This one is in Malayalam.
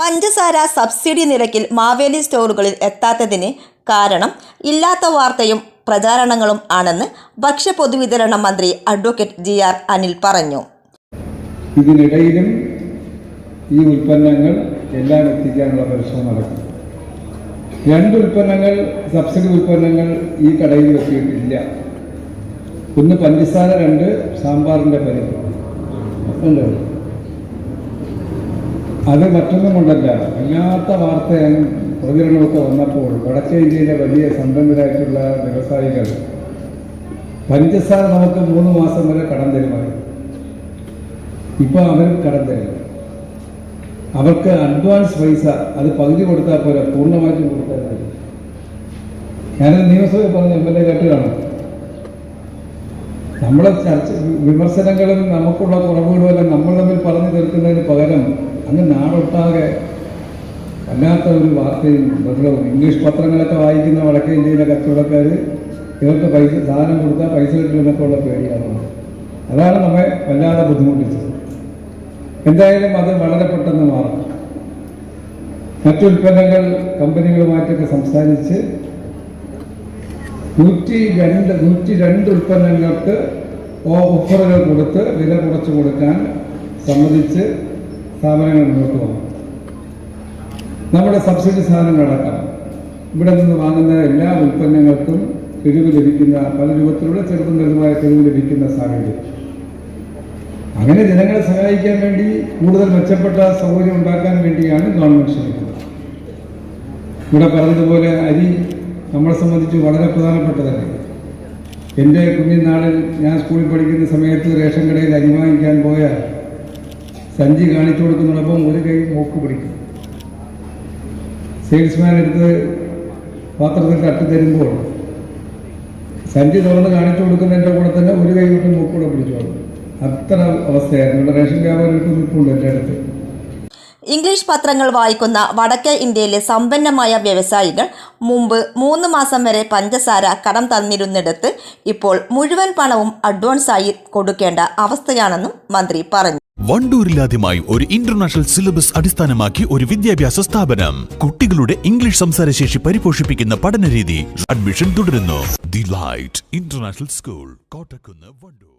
പഞ്ചസാര സബ്സിഡി നിരക്കിൽ മാവേലി സ്റ്റോറുകളിൽ എത്താത്തതിന് കാരണം ഇല്ലാത്ത വാർത്തയും പ്രചാരണങ്ങളും ആണെന്ന് ഭക്ഷ്യ പൊതുവിതരണ മന്ത്രി അഡ്വക്കേറ്റ് ജി ആർ അനിൽ പറഞ്ഞു. ഇതിനിടയിലും ഈ ഉൽപ്പന്നങ്ങൾ എല്ലാം എത്തിക്കാനുള്ള പരിശ്രമം നടക്കും രണ്ട് ഉൽപ്പന്നങ്ങൾ സബ്സിഡി ഉൽപ്പന്നങ്ങൾ ഈ കടയിൽ എത്തിയിട്ടില്ല ഒന്ന് പഞ്ചസാര രണ്ട് സാമ്പാറിന്റെ പരിപാടി. അത് മറ്റൊന്നും കൊണ്ടല്ല. വല്ലാത്ത വാർത്ത പ്രതികരണമൊക്കെ വന്നപ്പോൾ വടക്കേ ഇന്ത്യയിലെ വലിയ സംരംഭരായിട്ടുള്ള വ്യവസായികൾ പഞ്ചസാര നമുക്ക് മൂന്ന് മാസം വരെ കടം തരുമായിരുന്നു. ഇപ്പോൾ അവർ കടം തരില്ല അവർക്ക് അഡ്വാൻസ് പൈസ അത് പകുതി കൊടുത്താൽ പോരാ പൂർണമായിട്ടും കൊടുത്താൽ മതി. ഞാനത് നിയമസഭയിൽ പറഞ്ഞ എം എൽ എ കേട്ടതാണ് നമ്മളെ ചർച്ച വിമർശനങ്ങളും നമുക്കുള്ള കുറവുകളുമെല്ലാം നമ്മൾ തമ്മിൽ പറഞ്ഞു തീർക്കുന്നതിന് പകരം അങ്ങ് നാടൊട്ടാകെ വല്ലാത്ത ഒരു വാർത്തയും ബഹളവും ഇംഗ്ലീഷ് പത്രങ്ങളൊക്കെ വായിക്കുന്ന വടക്കേ ഇന്ത്യയിലെ കച്ചവടക്കാർ ഇവർക്ക് പൈസ സാധനം കൊടുത്താൽ പൈസ കിട്ടുമെന്നൊക്കെ ഉള്ള പേടിയാണ്. അതാണ് നമ്മെ വല്ലാതെ ബുദ്ധിമുട്ടിച്ചത്. എന്തായാലും അത് വളരെ പെട്ടെന്ന് മാറും. മറ്റുൽപ്പന്നങ്ങൾ കമ്പനികളുമായിട്ടൊക്കെ സംസാരിച്ച് നൂറ്റി രണ്ട് നൂറ്റി രണ്ട് ഉൽപ്പന്നങ്ങൾക്ക് ഓഫറുകൾ കൊടുത്ത് വില കുറച്ച് കൊടുക്കാൻ സമ്മതിച്ച് സ്ഥാപനങ്ങൾ മുന്നോട്ട് വന്നു. നമ്മുടെ സബ്സിഡി സാധനങ്ങളടക്കം ഇവിടെ നിന്ന് വാങ്ങുന്ന എല്ലാ ഉൽപ്പന്നങ്ങൾക്കും കിഴിവ് ലഭിക്കുന്ന പല രൂപത്തിലുള്ള ചെറുതും വലുതുമായ കിഴിവ് ലഭിക്കുന്ന സാഹചര്യം. അങ്ങനെ ജനങ്ങളെ സഹായിക്കാൻ വേണ്ടി കൂടുതൽ മെച്ചപ്പെട്ട സൗകര്യം ഉണ്ടാക്കാൻ വേണ്ടിയാണ് ഗവൺമെന്റ് ശ്രമിക്കുന്നത്. ഇവിടെ പറഞ്ഞതുപോലെ അരി നമ്മളെ സംബന്ധിച്ച് വളരെ പ്രധാനപ്പെട്ടതല്ലേ? എന്റെ കുഞ്ഞിനാളിൽ ഞാൻ സ്കൂളിൽ പഠിക്കുന്ന സമയത്ത് റേഷൻ കടയിൽ അരി വാങ്ങിക്കാൻ പോയാൽ സഞ്ചി കാണിച്ചു കൊടുക്കുന്നുള്ളപ്പം ഒരു കൈ മൂക്ക് പിടിക്കും. സെയിൽസ്മാൻ എടുത്ത് പാത്രത്തിൽ തട്ടി തരുമ്പോൾ സഞ്ചി തുറന്ന് കാണിച്ചു കൊടുക്കുന്നതിന്റെ കൂടെ തന്നെ ഒരു കൈ വിട്ട് മൂക്കൂടെ പിടിച്ചോളും. അത്ര അവസ്ഥയായിരുന്നു. റേഷൻ വ്യാപാരികൾക്ക് നിൽപ്പുണ്ട് എന്റെ അടുത്ത്. ഇംഗ്ലീഷ് പത്രങ്ങൾ വായിക്കുന്ന വടക്കേ ഇന്ത്യയിലെ സമ്പന്നമായ വ്യവസായികൾ മുമ്പ് മൂന്ന് മാസം വരെ പഞ്ചസാര കടം തന്നിരുന്നിടത്ത് ഇപ്പോൾ മുഴുവൻ പണവും അഡ്വാൻസായി കൊടുക്കേണ്ട അവസ്ഥയാണെന്നും മന്ത്രി പറഞ്ഞു. വണ്ടൂരിലാദ്യമായി ഒരു ഇന്റർനാഷണൽ സിലബസ് അടിസ്ഥാനമാക്കി ഒരു വിദ്യാഭ്യാസ സ്ഥാപനം. കുട്ടികളുടെ ഇംഗ്ലീഷ് സംസാരശേഷി പരിപോഷിപ്പിക്കുന്ന പഠനരീതി. അഡ്മിഷൻ തുടരുന്നു. The light international school Kottakkunnu Vandoor.